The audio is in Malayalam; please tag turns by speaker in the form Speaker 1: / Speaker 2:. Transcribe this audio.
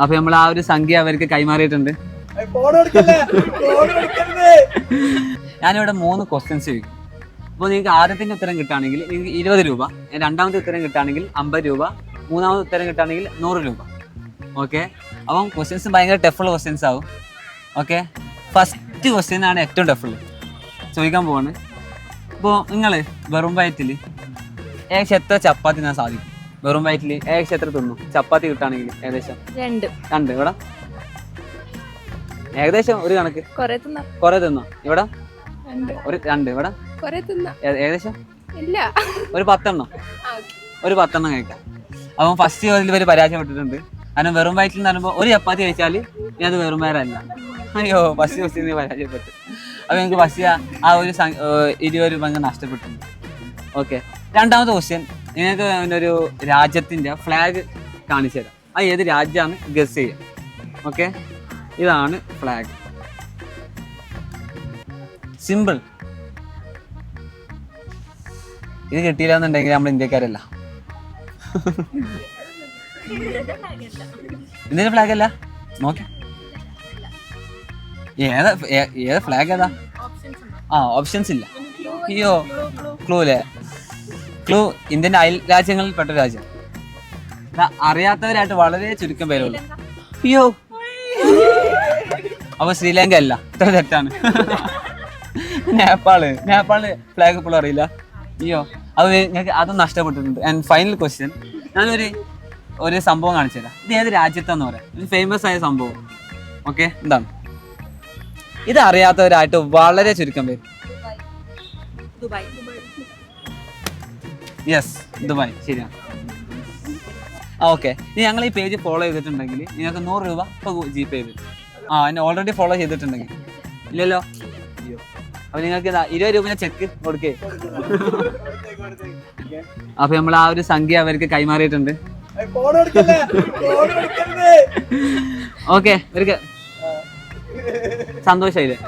Speaker 1: അപ്പൊ നമ്മൾ ആ ഒരു സംഖ്യ അവർക്ക് കൈമാറിയിട്ടുണ്ട്. ഞാനിവിടെ മൂന്ന് ക്വസ്റ്റ്യൻസ് ചോദിക്കും. അപ്പോൾ നിങ്ങൾക്ക് ആദ്യത്തിന്റെ ഉത്തരം കിട്ടുകയാണെങ്കിൽ നിങ്ങൾക്ക് ഇരുപത് രൂപ രണ്ടാമത്തെ ഉത്തരം കിട്ടുകയാണെങ്കിൽ അമ്പത് രൂപ മൂന്നാമത്തെ ഉത്തരം കിട്ടുകയാണെങ്കിൽ നൂറ് രൂപ. ഓക്കെ അപ്പം ക്വസ്റ്റ്യൻസ് ഭയങ്കര ടഫുള്ള ക്വസ്റ്റ്യൻസ് ആവും. ഓക്കെ ഫസ്റ്റ് ക്വസ്റ്റ്യൻ ആണ് ഏറ്റവും ടഫുള്ള ചോദിക്കാൻ പോവാണ്. ഇപ്പോൾ നിങ്ങൾ വെറും വയറ്റിൽ ഏകദേശം എത്ര ചപ്പാത്തി തിന്നാൻ സാധിക്കും? വെറും വയറ്റിൽ ഏകദേശം എത്ര തിന്നു? ചപ്പാത്തി കിട്ടാണെങ്കിൽ ഏകദേശം?
Speaker 2: രണ്ട്.
Speaker 1: രണ്ട്. ഇവിടെ ഏകദേശം ഒരു കണക്ക്.
Speaker 2: കൊറേ തിന്നാം.
Speaker 1: ഇവിടെ ഒരു രണ്ട്. ഇവിടെ ഏകദേശം?
Speaker 2: ഇല്ല.
Speaker 1: ഒരു പത്തെണ്ണം? ഒരു പത്തെണ്ണം കഴിക്കാം. അപ്പം ഫസ്റ്റ് ചോദ്യത്തിൽ ഇവർ പരാജയപ്പെട്ടിട്ടുണ്ട്. കാരണം വെറും വയറ്റിൽ എന്ന് പറയുമ്പോൾ ഒരു ചപ്പാത്തി കഴിച്ചാൽ ഇനി അത് വെറും വയറല്ല അയ്യോ ഫസ്റ്റ് ബസ്സിൽ നീ പരാജയപ്പെട്ടു. അപ്പോൾ എനിക്ക് ഫസ്റ്റ് ആ ഒരു ഇരുപത് രൂപ അങ്ങ് നഷ്ടപ്പെട്ടിട്ടുണ്ട്. ഓക്കെ. രണ്ടാമത്തെ ക്വസ്റ്റ്യൻ നിങ്ങൾക്ക് ഒരു രാജ്യത്തിന്റെ ഫ്ലാഗ് കാണിച്ചു തരാം. അത് ഏത് രാജ്യമാണ്? ഗസ് ചെയ്യുക ഓക്കെ ഇതാണ് ഫ്ലാഗ് സിമ്പിൾ ഇത് കിട്ടിയില്ല എന്നുണ്ടെങ്കിൽ നമ്മൾ ഇന്ത്യക്കാരല്ല. ഇതിന്റെ ഫ്ലാഗ് അല്ല? നോക്കി. ഏത് ഏതാ ഫ്ലാഗ് ഏതാ? ആ ഓപ്ഷൻസ് ഇല്ല. അയ്യോ ക്ലൂ അല്ലേ ക്ലൂ ഇന്ത്യൻ അയൽ രാജ്യങ്ങളിൽ പെട്ട രാജ്യം. അറിയാത്തവരായിട്ട് വളരെ ചുരുക്കം പേരുള്ളൂ അയ്യോ. അപ്പൊ ശ്രീലങ്ക അല്ല ഇത്ര തെറ്റാണ്. നേപ്പാൾ. നേപ്പാൾ ഫ്ലാഗ് ഇപ്പോഴും അറിയില്ല. അയ്യോ. അത് ഞങ്ങൾക്ക് അത് നഷ്ടപ്പെട്ടിട്ടുണ്ട്. ആൻഡ് ഫൈനൽ ക്വസ്റ്റ്യൻ ഞാനൊരു ഒരു സംഭവം കാണിച്ചു തരാം ഇത് ഏത് രാജ്യത്താന്ന് പറയാം. ഫേമസ് ആയ സംഭവം. ഓക്കെ എന്താണ്? ഇത് അറിയാത്തവരായിട്ട് വളരെ ചുരുക്കം പേര്.
Speaker 2: ദുബായ്.
Speaker 1: Yes Dubai. ശരിയാണ് ആ ഓക്കെ ഇനി ഞങ്ങൾ ഈ പേജ് ഫോളോ ചെയ്തിട്ടുണ്ടെങ്കിൽ നിങ്ങൾക്ക് നൂറ് രൂപ ഇപ്പോൾ ജി പേ ചെയ്ത് ആ എന്നെ ഓൾറെഡി ഫോളോ ചെയ്തിട്ടുണ്ടെങ്കിൽ. ഇല്ലല്ലോ? അപ്പൊ നിങ്ങൾക്ക് ഇതാ ഇരുപത് രൂപ ചെക്ക് കൊടുക്കേ. അപ്പോൾ നമ്മൾ ആ ഒരു സംഖ്യ അവർക്ക് കൈമാറിയിട്ടുണ്ട്. ഓക്കെ ഇവർക്ക്. സന്തോഷമായില്ലേ